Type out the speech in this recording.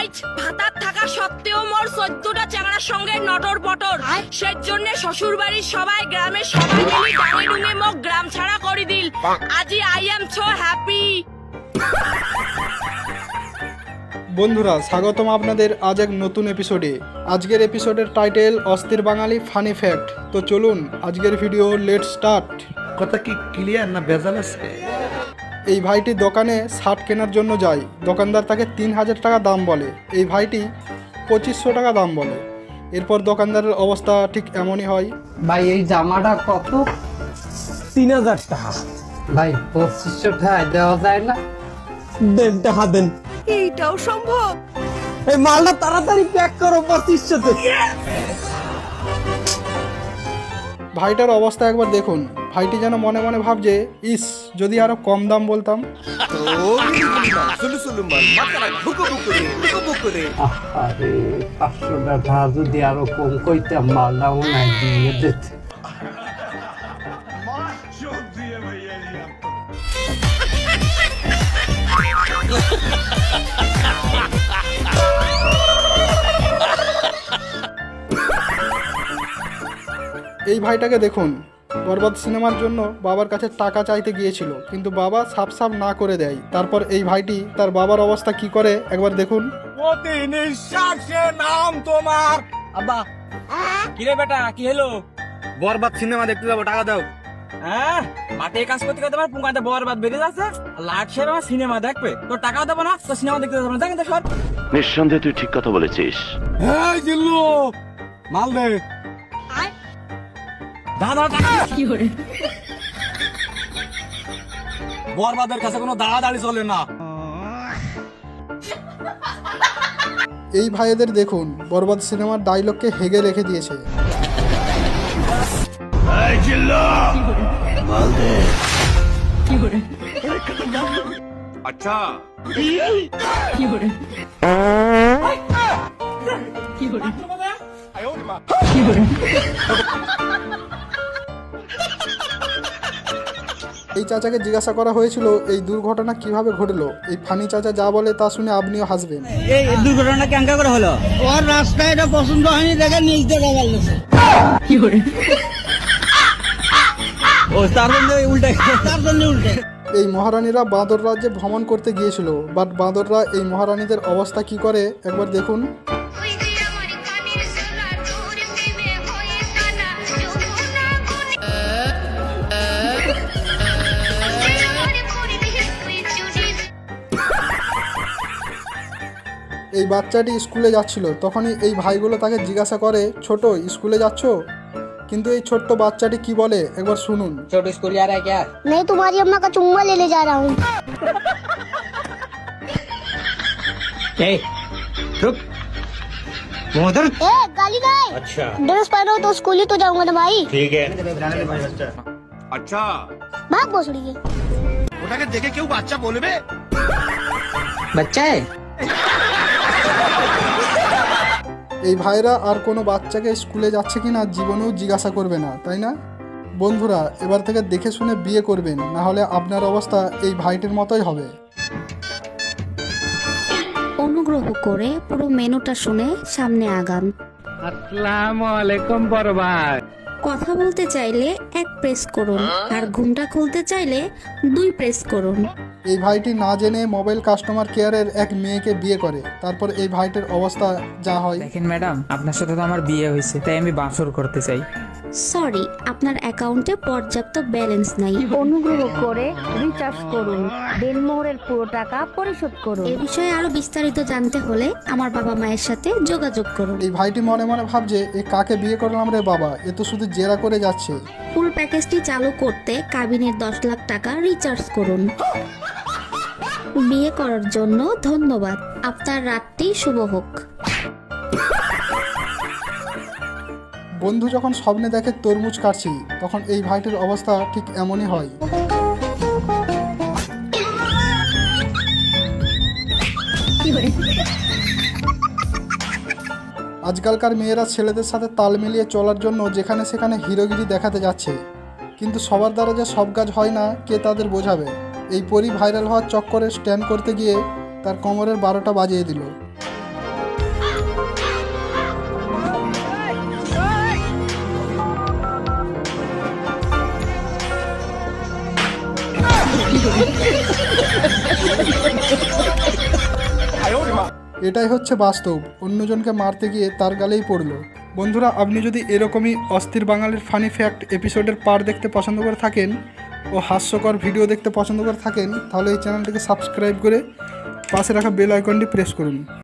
Guys ভাতার থাকা সত্ত্বেও মোর চোদ্দটা চ্যাংড়ার সঙ্গে নটর পটর। সেই জন্য শ্বশুর বাড়ির সবাই গ্রামের সবাই মিলি ডাঙে ডুঙে মোক গ্রাম ছাড়া করে দিল। আজি আই এম সো হ্যাপি। বন্ধুরা স্বাগতম আপনাদের আজ এক নতুন এপিসোডে আজকের এপিসোডের টাইটেল অস্থির বাঙালি ফানি ফ্যাক্ট তো চলুন আজকের ভিডিও লেট স্টার্ট কথা কি ক্লিয়ার না ভেজাল আছে? এই ভাইটি দোকানে শার্ট কেনার জন্য যায়। দোকানদার তাকে তিন হাজার টাকা দাম বলে। এই ভাইটি পঁচিশশো টাকা দাম বলে। এরপর দোকানদারের অবস্থা ঠিক এমনই হয়। ভাই এই জামাটা কত? তিন হাজার টাকা। ভাই পঁচিশশো টাকা দেওয়া যায় না? দেন টাকা দেন। এইটাও সম্ভব? এই মালটা তাড়াতাড়ি প্যাক করো পঁচিশশোতে। ভাইটার অবস্থা একবার দেখুন। ভাইটি যেন মনে মনে ভাবছে, ইস, যদি আরও কম দাম বলতাম। যদি আরও কম কইতাম মালটা দিয়ে দিতে। এই ভাইটাকে দেখুন। বরবাদ সিনেমার জন্য বাবার কাছে টাকা চাইতে গিয়েছিল কিন্তু বাবা সাপ সাপ না করে দেয়। তারপর এই ভাইটি তার বাবার অবস্থা কি করে একবার দেখুন। প্রতি নিঃশ্বাসে নাম তোমার। আব্বা কিরে বেটা কি হলো? বরবাদ সিনেমা দেখতে যাব টাকা দাও। হ্যাঁ? মাঠে কাজ করতে করতে আমার পুঙ্গাতে বরবাদ বেরিয়ে যাচ্ছে। লাট আমার সিনেমা দেখবে। তোর টাকা দেবো না তো সিনেমা দেখতে যাব না। দেখেন তো সর নিঃসন্দেহে তুই ঠিক কথা বলেছিস। এই জিল্লু মাল দে। বরবাদের কাছে কোনো দাঁড়াদাঁড়ি চলে না। এই ভাইয়েদের দেখুন বরবাদ সিনেমার ডায়লগকে হেগে রেখে দিয়েছে। আচ্ছা। এই চাচাকে জিজ্ঞাসা করা হয়েছিল এই দুর্ঘটনা কীভাবে ঘটলো? এই ফানি চাচা যা বলে তা শুনে আপনিও হাসবেন। এই দুর্ঘটনা কেঙ্কা করে হলো? ওর রাস্তা এটা পছন্দ হয়নি দেখে নিজ থেকে বলছে ও তার জন্য উল্টে তার জন্য উল্টে এই মহারানীরা বাঁদর রাজ্যে ভ্রমণ করতে গিয়েছিল বাট বাঁদররা এই মহারানীদের অবস্থা কি করে? একবার দেখুন। এই বাচ্চাটি স্কুলে যাচ্ছিল তখনই এই ভাইগুলো তাকে জিজ্ঞাসা করে ছোট স্কুলে যাচ্ছ কিন্তু এই ছোট্ট বাচ্চাটি কি বলে একবার শুনুন छोटू स्कूल जा रहा है क्या मैं तुम्हारी अम्मा का चुम्मा लेने जा रहा हूँ ए रुक मोहतर ए गाली नहीं अच्छा ड्रेस पहनो तो स्कूल ही तो जाऊंगा ना भाई আচ্ছা भाग भोसड़ी के ওটাকে দেখে কেউ বাচ্চা বলবে बच्चा है এই ভাইরা আর কোনো বাচ্চাকে স্কুলে যাচ্ছে কিনা জীবনেও জিজ্ঞাসা করবে না তাই না? বন্ধুরা এবার থেকে দেখে শুনে বিয়ে করবেন না হলে আপনার অবস্থা এই ভাইটির মতোই হবে। অনুগ্রহ করে পুরো মেনুটা শুনে সামনে আগান। আসসালামু আলাইকুম বড় ভাই। কথা বলতে চাইলে এক প্রেস করুন আর ঘুমটা খুলতে চাইলে দুই প্রেস করুন। এই ভাইটি না জেনে মোবাইল কাস্টমার কেয়ারের এক মেয়েকে বিয়ে করে। তারপর এই ভাইটির অবস্থা যা হয়। দেখেন ম্যাডাম আপনার সাথে তো আমার বিয়ে হয়েছে তাই আমি বাসর করতে চাই। সরি আপনার অ্যাকাউন্টে পর্যাপ্ত ব্যালেন্স নাই। অনুগ্রহ করে রিচার্জ করুন। দেনমোহরের পুরো টাকা পরিশোধ করুন। এ বিষয়ে আরও বিস্তারিত জানতে হলে আমার বাবা মায়ের সাথে যোগাযোগ করুন। এই ভাইটি মনে মনে ভাবছে এ কাকে বিয়ে করলাম রে বাবা? এ তো শুধু জেরা করে যাচ্ছে। ফুল প্যাকেজটি চালু করতে কাবিনের দশ লাখ টাকা রিচার্জ করুন। বিয়ে করার জন্য ধন্যবাদ। আপনার রাতটি শুভ হোক। বন্ধু যখন স্বপ্নে দেখে তরমুজ কাটছি, তখন এই ভাইটির অবস্থা ঠিক এমনই হয়। আজকালকার মেয়েরা ছেলেদের সাথে তাল মিলিয়ে চলার জন্য যেখানে সেখানে হিরোগিরি দেখাতে যাচ্ছে। কিন্তু সবার দ্বারা যে সব কাজ হয় না, কে তাদের বোঝাবে? এই পরি ভাইরাল হওয়ার চক্করে স্ট্যান্ড করতে গিয়ে তার কোমরের বারোটা বাজিয়ে দিল। এটাই হচ্ছে বাস্তব। অন্যজনকে মারতে গিয়ে তার গালেই পড়ল। বন্ধুরা, আপনি যদি এরকমই অস্থির বাঙালির ফানি ফ্যাক্ট এপিসোডের পার দেখতে পছন্দ করে থাকেন ও হাস্যকর ভিডিও দেখতে পছন্দ করে থাকেন, তাহলে এই চ্যানেলটিকে সাবস্ক্রাইব করে পাশে রাখা বেল আইকনটি প্রেস করুন।